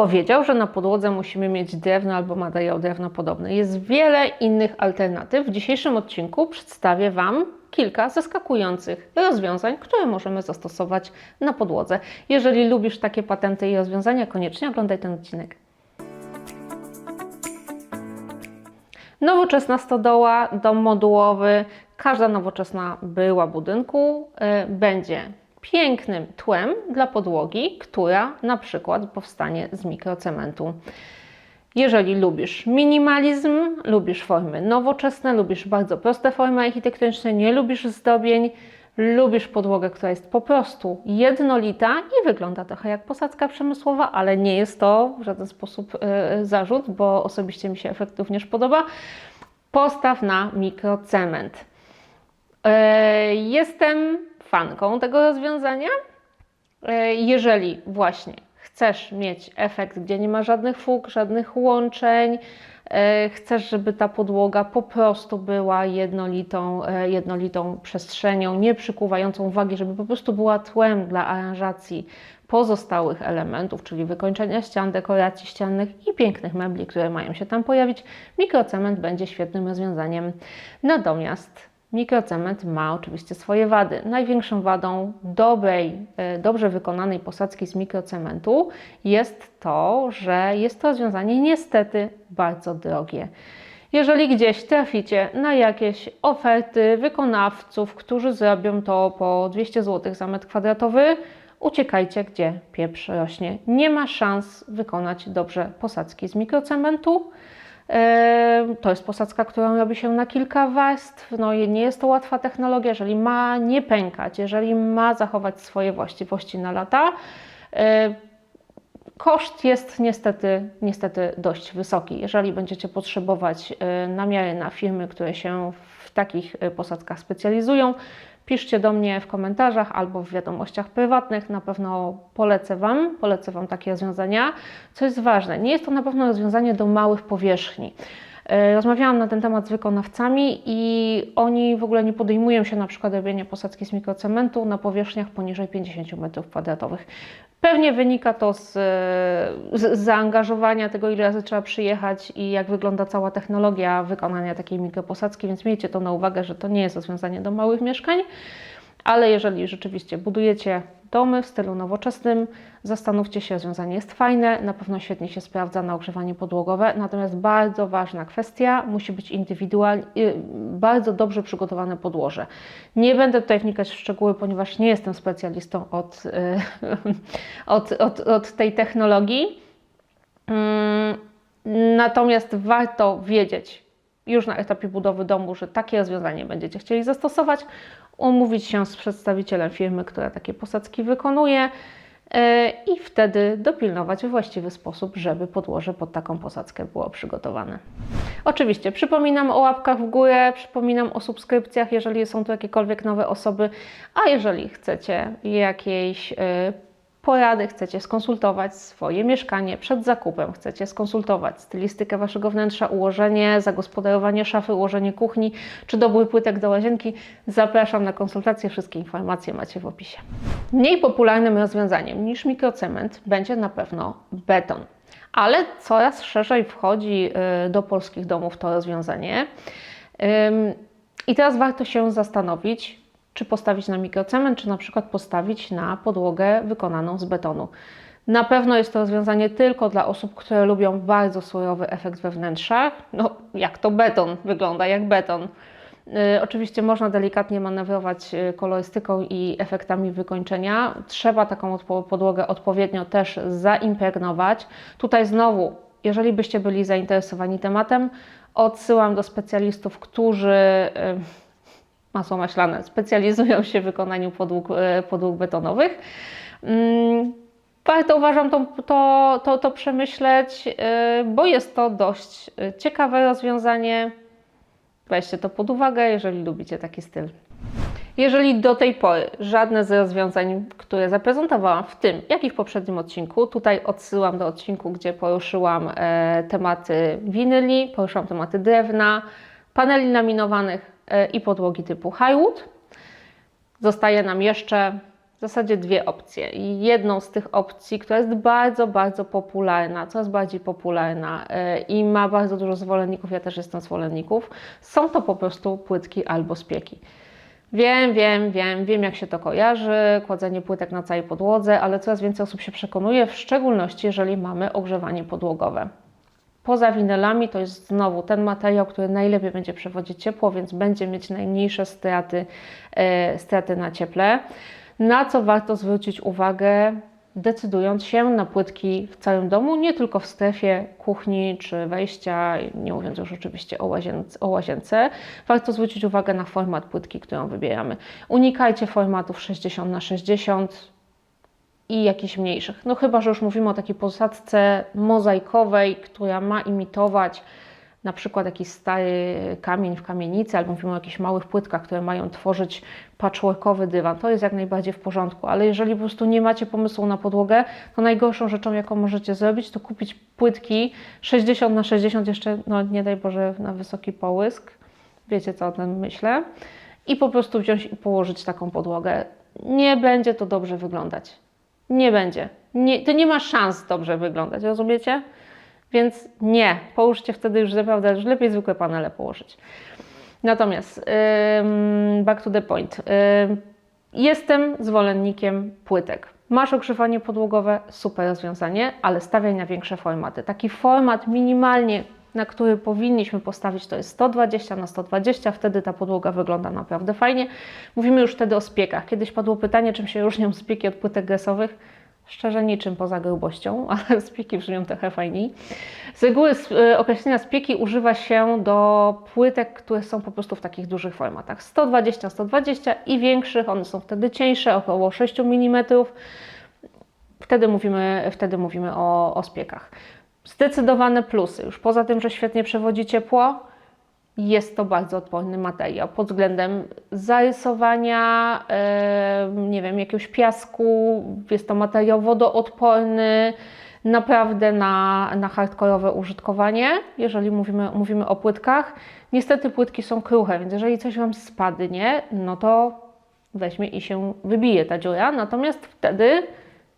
powiedział, że na podłodze musimy mieć drewno albo materiał drewnopodobny. Jest wiele innych alternatyw. W dzisiejszym odcinku przedstawię Wam kilka zaskakujących rozwiązań, które możemy zastosować na podłodze. Jeżeli lubisz takie patenty i rozwiązania, koniecznie oglądaj ten odcinek. Nowoczesna stodoła, dom modułowy, każda nowoczesna była budynku y, będzie pięknym tłem dla podłogi, która na przykład powstanie z mikrocementu. Jeżeli lubisz minimalizm, lubisz formy nowoczesne, lubisz bardzo proste formy architektoniczne, nie lubisz zdobień, lubisz podłogę, która jest po prostu jednolita i wygląda trochę jak posadzka przemysłowa, ale nie jest to w żaden sposób y, zarzut, bo osobiście mi się efekt również podoba. Postaw na mikrocement. Y, jestem fanką tego rozwiązania. Y, jeżeli właśnie chcesz mieć efekt, gdzie nie ma żadnych fug, żadnych łączeń, e, chcesz, żeby ta podłoga po prostu była jednolitą, e, jednolitą przestrzenią, nie przykuwającą uwagi, żeby po prostu była tłem dla aranżacji pozostałych elementów, czyli wykończenia ścian, dekoracji ściannych i pięknych mebli, które mają się tam pojawić, mikrocement będzie świetnym rozwiązaniem. Natomiast Mikrocement ma oczywiście swoje wady. Największą wadą dobrej, e, dobrze wykonanej posadzki z mikrocementu jest to, że jest to rozwiązanie niestety bardzo drogie. Jeżeli gdzieś traficie na jakieś oferty wykonawców, którzy zrobią to po 200 zł za metr kwadratowy, uciekajcie, gdzie pieprz rośnie. Nie ma szans wykonać dobrze posadzki z mikrocementu. To jest posadzka, którą robi się na kilka warstw. No nie jest to łatwa technologia, jeżeli ma nie pękać, jeżeli ma zachować swoje właściwości na lata. Koszt jest niestety, niestety dość wysoki. Jeżeli będziecie potrzebować namiary na firmy, które się w takich posadzkach specjalizują, piszcie do mnie w komentarzach albo w wiadomościach prywatnych. Na pewno polecę Wam, polecę Wam takie rozwiązania. Co jest ważne, nie jest to na pewno rozwiązanie do małych powierzchni. E, rozmawiałam na ten temat z wykonawcami i oni w ogóle nie podejmują się na przykład robienia posadzki z mikrocementu na powierzchniach poniżej 50 m2. Pewnie wynika to z, z, zaangażowania tego, ile razy trzeba przyjechać i jak wygląda cała technologia wykonania takiej mikroposadzki, więc miejcie to na uwagę, że to nie jest rozwiązanie do małych mieszkań, ale jeżeli rzeczywiście budujecie domy w stylu nowoczesnym, zastanówcie się, rozwiązanie jest fajne, na pewno świetnie się sprawdza na ogrzewanie podłogowe, natomiast bardzo ważna kwestia, musi być indywidualnie, bardzo dobrze przygotowane podłoże. Nie będę tutaj wnikać w szczegóły, ponieważ nie jestem specjalistą od, od, od, od tej technologii, mm, natomiast warto wiedzieć, już na etapie budowy domu, że takie rozwiązanie będziecie chcieli zastosować, umówić się z przedstawicielem firmy, która takie posadzki wykonuje e, i wtedy dopilnować w właściwy sposób, żeby podłoże pod taką posadzkę było przygotowane. Oczywiście przypominam o łapkach w górę, przypominam o subskrypcjach, jeżeli są tu jakiekolwiek nowe osoby, a jeżeli chcecie jakiejś e, porady, chcecie skonsultować swoje mieszkanie przed zakupem, chcecie skonsultować stylistykę Waszego wnętrza, ułożenie, zagospodarowanie szafy, ułożenie kuchni czy dobór płytek do łazienki, zapraszam na konsultacje. Wszystkie informacje macie w opisie. Mniej popularnym rozwiązaniem niż mikrocement będzie na pewno beton. Ale coraz szerzej wchodzi y, do polskich domów to rozwiązanie. I teraz warto się zastanowić, czy postawić na mikrocement, czy na przykład postawić na podłogę wykonaną z betonu. Na pewno jest to rozwiązanie tylko dla osób, które lubią bardzo surowy efekt we wnętrzach. No, jak to beton, wygląda jak beton. Yy, oczywiście można delikatnie manewrować y, kolorystyką i efektami wykończenia. Trzeba taką podłogę odpowiednio też zaimpregnować. Tutaj znowu, jeżeli byście byli zainteresowani tematem, odsyłam do specjalistów, którzy yy, masło maślane specjalizują się w wykonaniu podłóg, e, podłóg betonowych. Mm, warto uważam to, to, to, to przemyśleć, e, bo jest to dość e, ciekawe rozwiązanie. Weźcie to pod uwagę, jeżeli lubicie taki styl. Jeżeli do tej pory żadne z rozwiązań, które zaprezentowałam w tym, jak i w poprzednim odcinku, tutaj odsyłam do odcinku, gdzie poruszyłam tematy winyli, poruszyłam tematy drewna, paneli laminowanych, i podłogi typu Highwood. Zostaje nam jeszcze w zasadzie dwie opcje. I jedną z tych opcji, która jest bardzo, bardzo popularna, coraz bardziej popularna yy, i ma bardzo dużo zwolenników, ja też jestem zwolenników, są to po prostu płytki albo spieki. Wiem, wiem, wiem, wiem jak się to kojarzy, kładzenie płytek na całej podłodze, ale coraz więcej osób się przekonuje, w szczególności jeżeli mamy ogrzewanie podłogowe. Poza winylami to jest znowu ten materiał, który najlepiej będzie przewodzić ciepło, więc będzie mieć najmniejsze straty, e, straty na cieple. Na co warto zwrócić uwagę, decydując się na płytki w całym domu, nie tylko w strefie kuchni czy wejścia, nie mówiąc już oczywiście o łazience, o łazience warto zwrócić uwagę na format płytki, którą wybieramy. Unikajcie formatów 60 na 60 i jakichś mniejszych. No chyba, że już mówimy o takiej posadzce mozaikowej, która ma imitować na przykład jakiś stary kamień w kamienicy, albo mówimy o jakichś małych płytkach, które mają tworzyć patchworkowy dywan. To jest jak najbardziej w porządku, ale jeżeli po prostu nie macie pomysłu na podłogę, to najgorszą rzeczą, jaką możecie zrobić, to kupić płytki 60 na 60 jeszcze, no nie daj Boże, na wysoki połysk. Wiecie, co o tym myślę. I po prostu wziąć i położyć taką podłogę. Nie będzie to dobrze wyglądać. Nie będzie. Nie, to nie ma szans dobrze wyglądać, rozumiecie? Więc nie, połóżcie wtedy już naprawdę, już lepiej zwykłe panele położyć. Natomiast ym, back to the point. Ym, jestem zwolennikiem płytek. Masz ogrzewanie podłogowe, super rozwiązanie, ale stawiaj na większe formaty. Taki format minimalnie, na który powinniśmy postawić, to jest 120 na 120, wtedy ta podłoga wygląda naprawdę fajnie. Mówimy już wtedy o spiekach. Kiedyś padło pytanie, czym się różnią spieki od płytek gresowych. Szczerze niczym poza grubością, ale spieki brzmią trochę fajniej. Z reguły y, określenia spieki używa się do płytek, które są po prostu w takich dużych formatach. 120-120 i większych, one są wtedy cieńsze, około 6 mm. Wtedy mówimy, wtedy mówimy o, o spiekach. Zdecydowane plusy, już poza tym, że świetnie przewodzi ciepło, jest to bardzo odporny materiał pod względem zarysowania, nie wiem, jakiegoś piasku, jest to materiał wodoodporny, naprawdę na, na hardkorowe użytkowanie, jeżeli mówimy, mówimy o płytkach. Niestety płytki są kruche, więc jeżeli coś Wam spadnie, no to weźmie i się wybije ta dziura, natomiast wtedy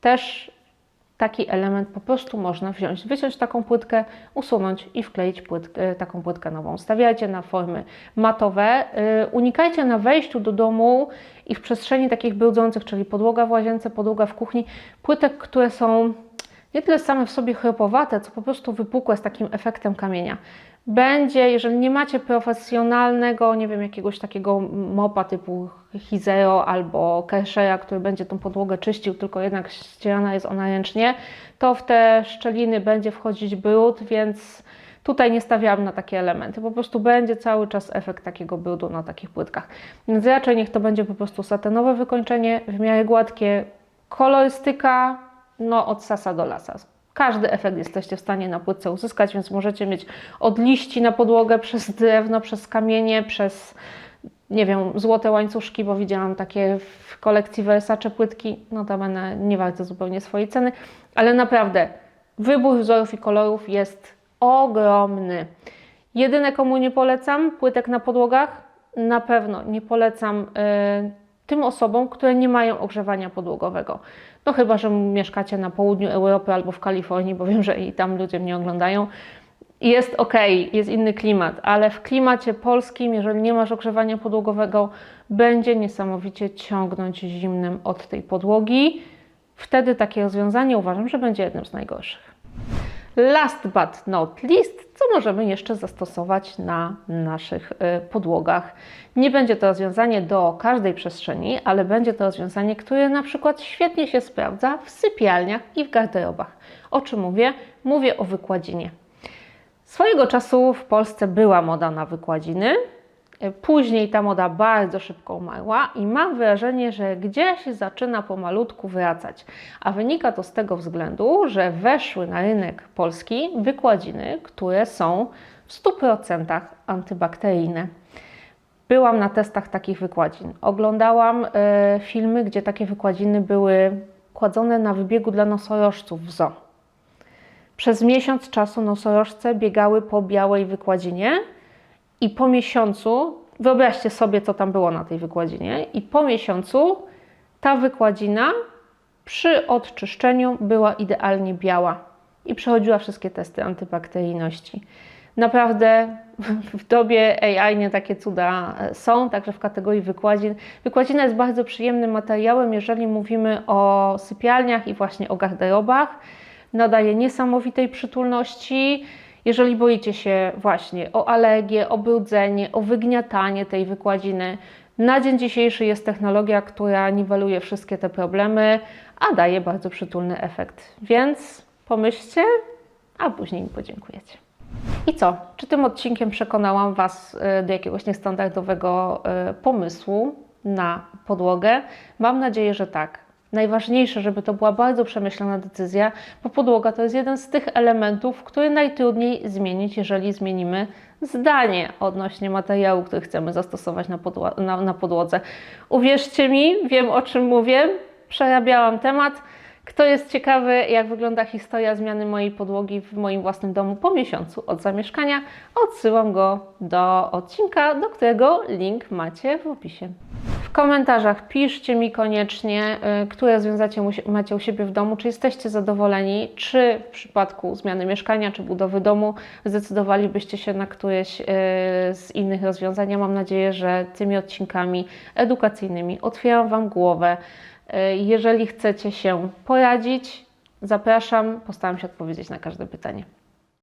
też taki element po prostu można wziąć, wyciąć taką płytkę, usunąć i wkleić płytkę, taką płytkę nową. Stawiajcie na formy matowe. Yy, unikajcie na wejściu do domu i w przestrzeni takich brudzących, czyli podłoga w łazience, podłoga w kuchni, płytek, które są nie tyle same w sobie chropowate, co po prostu wypukłe z takim efektem kamienia. Będzie, jeżeli nie macie profesjonalnego, nie wiem, jakiegoś takiego mopa typu Hizeo albo Kershera, który będzie tą podłogę czyścił, tylko jednak ścierana jest ona ręcznie, to w te szczeliny będzie wchodzić brud, więc tutaj nie stawiałam na takie elementy. Po prostu będzie cały czas efekt takiego brudu na takich płytkach. Więc raczej niech to będzie po prostu satenowe wykończenie, w miarę gładkie, kolorystyka, no od sasa do lasa. Każdy efekt jesteście w stanie na płytce uzyskać, więc możecie mieć od liści na podłogę, przez drewno, przez kamienie, przez nie wiem, złote łańcuszki, bo widziałam takie w kolekcji Versace płytki, notabene nie warte zupełnie swojej ceny, ale naprawdę wybór wzorów i kolorów jest ogromny. Jedyne, komu nie polecam płytek na podłogach, na pewno nie polecam y, tym osobom, które nie mają ogrzewania podłogowego. No chyba, że mieszkacie na południu Europy albo w Kalifornii, bo wiem, że i tam ludzie mnie oglądają. Jest ok, jest inny klimat, ale w klimacie polskim, jeżeli nie masz ogrzewania podłogowego, będzie niesamowicie ciągnąć zimnym od tej podłogi. Wtedy takie rozwiązanie uważam, że będzie jednym z najgorszych. Last but not least, co możemy jeszcze zastosować na naszych y, podłogach. Nie będzie to rozwiązanie do każdej przestrzeni, ale będzie to rozwiązanie, które na przykład świetnie się sprawdza w sypialniach i w garderobach. O czym mówię? Mówię o wykładzinie. Swojego czasu w Polsce była moda na wykładziny. Później ta moda bardzo szybko umarła i mam wrażenie, że gdzieś zaczyna pomalutku wracać. A wynika to z tego względu, że weszły na rynek polski wykładziny, które są w 100% antybakteryjne. Byłam na testach takich wykładzin. Oglądałam e, filmy, gdzie takie wykładziny były kładzone na wybiegu dla nosorożców w zoo. Przez miesiąc czasu nosorożce biegały po białej wykładzinie i po miesiącu, wyobraźcie sobie, co tam było na tej wykładzinie, i po miesiącu ta wykładzina przy odczyszczeniu była idealnie biała i przechodziła wszystkie testy antybakteryjności. Naprawdę w dobie AI nie takie cuda są, także w kategorii wykładzin. Wykładzina jest bardzo przyjemnym materiałem, jeżeli mówimy o sypialniach i właśnie o garderobach. Nadaje niesamowitej przytulności. Jeżeli boicie się właśnie o alergię, o brudzenie, o wygniatanie tej wykładziny, na dzień dzisiejszy jest technologia, która niweluje wszystkie te problemy, a daje bardzo przytulny efekt. Więc pomyślcie, a później mi podziękujecie. I co? Czy tym odcinkiem przekonałam Was y, do jakiegoś niestandardowego y, pomysłu na podłogę? Mam nadzieję, że tak. Najważniejsze, żeby to była bardzo przemyślana decyzja, bo podłoga to jest jeden z tych elementów, który najtrudniej zmienić, jeżeli zmienimy zdanie odnośnie materiału, który chcemy zastosować na, podło- na, na podłodze. Uwierzcie mi, wiem o czym mówię, przerabiałam temat. Kto jest ciekawy, jak wygląda historia zmiany mojej podłogi w moim własnym domu po miesiącu od zamieszkania, odsyłam go do odcinka, do którego link macie w opisie. Komentarzach piszcie mi koniecznie, y, które rozwiązania macie u siebie w domu, czy jesteście zadowoleni, czy w przypadku zmiany mieszkania, czy budowy domu zdecydowalibyście się na któreś y, z innych rozwiązań. Ja mam nadzieję, że tymi odcinkami edukacyjnymi otwieram Wam głowę. Y, Jeżeli chcecie się poradzić, zapraszam, postaram się odpowiedzieć na każde pytanie.